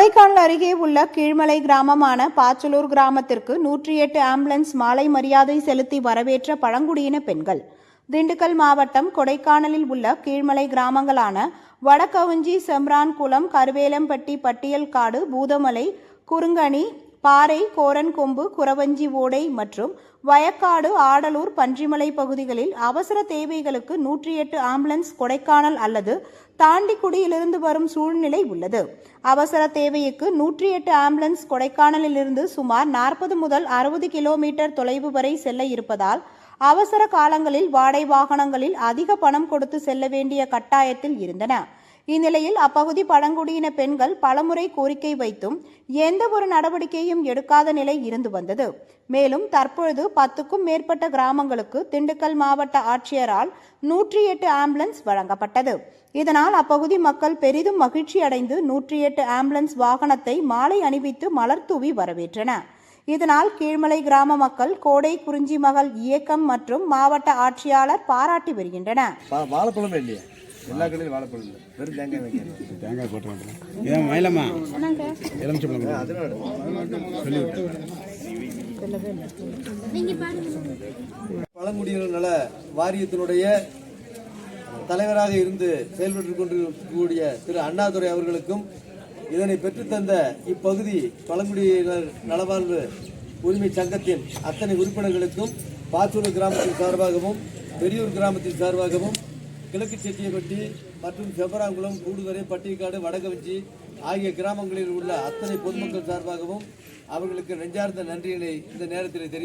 கொடைக்கானல் அருகே உள்ள கீழ்மலை கிராமமான பாச்சலூர் கிராமத்திற்கு நூற்றி எட்டு ஆம்புலன்ஸ் மாலை மரியாதை செலுத்தி வரவேற்ற பழங்குடியின பெண்கள். திண்டுக்கல் மாவட்டம் கொடைக்கானலில் உள்ள கீழ்மலை கிராமங்களான வடக்கவுஞ்சி செம்ரான்குளம் கருவேலம்பட்டி பட்டியல்காடு பூதமலை குறுங்கணி பாறை கோரன்கொம்பு குறவஞ்சி ஓடை மற்றும் வயக்காடு ஆடலூர் பன்றிமலை பகுதிகளில் அவசர தேவைகளுக்கு நூற்றி எட்டு ஆம்புலன்ஸ் கொடைக்கானல் அல்லது தாண்டிக்குடியிலிருந்து வரும் சூழ்நிலை உள்ளது. அவசர தேவைக்கு நூற்றி எட்டு ஆம்புலன்ஸ் கொடைக்கானலிலிருந்து சுமார் நாற்பது முதல் அறுபது கிலோமீட்டர் தொலைவு வரை செல்ல இருப்பதால் அவசர காலங்களில் வாடகை வாகனங்களில் அதிக பணம் கொடுத்து செல்ல வேண்டிய கட்டாயத்தில் இருந்தன. இந்நிலையில் அப்பகுதி பழங்குடியின பெண்கள் பலமுறை கோரிக்கை வைத்தும் எந்த ஒரு நடவடிக்கையும் எடுக்காத நிலை இருந்து வந்தது. மேலும் தற்பொழுது பத்துக்கும் மேற்பட்ட கிராமங்களுக்கு திண்டுக்கல் மாவட்ட ஆட்சியரால் நூற்றி எட்டு ஆம்புலன்ஸ் வழங்கப்பட்டது. இதனால் அப்பகுதி மக்கள் பெரிதும் மகிழ்ச்சி அடைந்து நூற்றி எட்டு ஆம்புலன்ஸ் வாகனத்தை மாலை அணிவித்து மலர் தூவி வரவேற்றன. இதனால் கீழ்மலை கிராம மக்கள் கோடை குறிஞ்சி மகள் இயக்கம் மற்றும் மாவட்ட ஆட்சியாளர் பாராட்டி வருகின்றனர். எல்லா கடையிலும் வாழைப்பழம் இல்லை. வெறும் தேங்காய் வைக்கிறேன் தேங்காய் போட்டு ஏன் மயிலம்மா. எலுமிச்சம்பழம் அதனால பழங்குடியினர் நல வாரியத்தினுடைய தலைவராக இருந்து செயல்பட்டு கொண்டிருக்கக்கூடிய திரு அண்ணாதுரை அவர்களுக்கும் இதனை பெற்றுத்தந்த இப்பகுதி பழங்குடியினர் நலவாழ்வு உரிமை சங்கத்தின் அத்தனை உறுப்பினர்களுக்கும் பாச்சூர் கிராமத்தின் சார்பாகவும் பெரியூர் கிராமத்தின் சார்பாகவும் கிழக்கு செட்டியப்பட்டி மற்றும் செம்பராங்குளம் கூடுதுறை பட்டிக்காடு வடகவஞ்சி ஆகிய கிராமங்களில் உள்ள அத்தனை பொதுமக்கள் சார்பாகவும் அவர்களுக்கு நெஞ்சார்ந்த நன்றியினை இந்த நேரத்தில் தெரிவித்து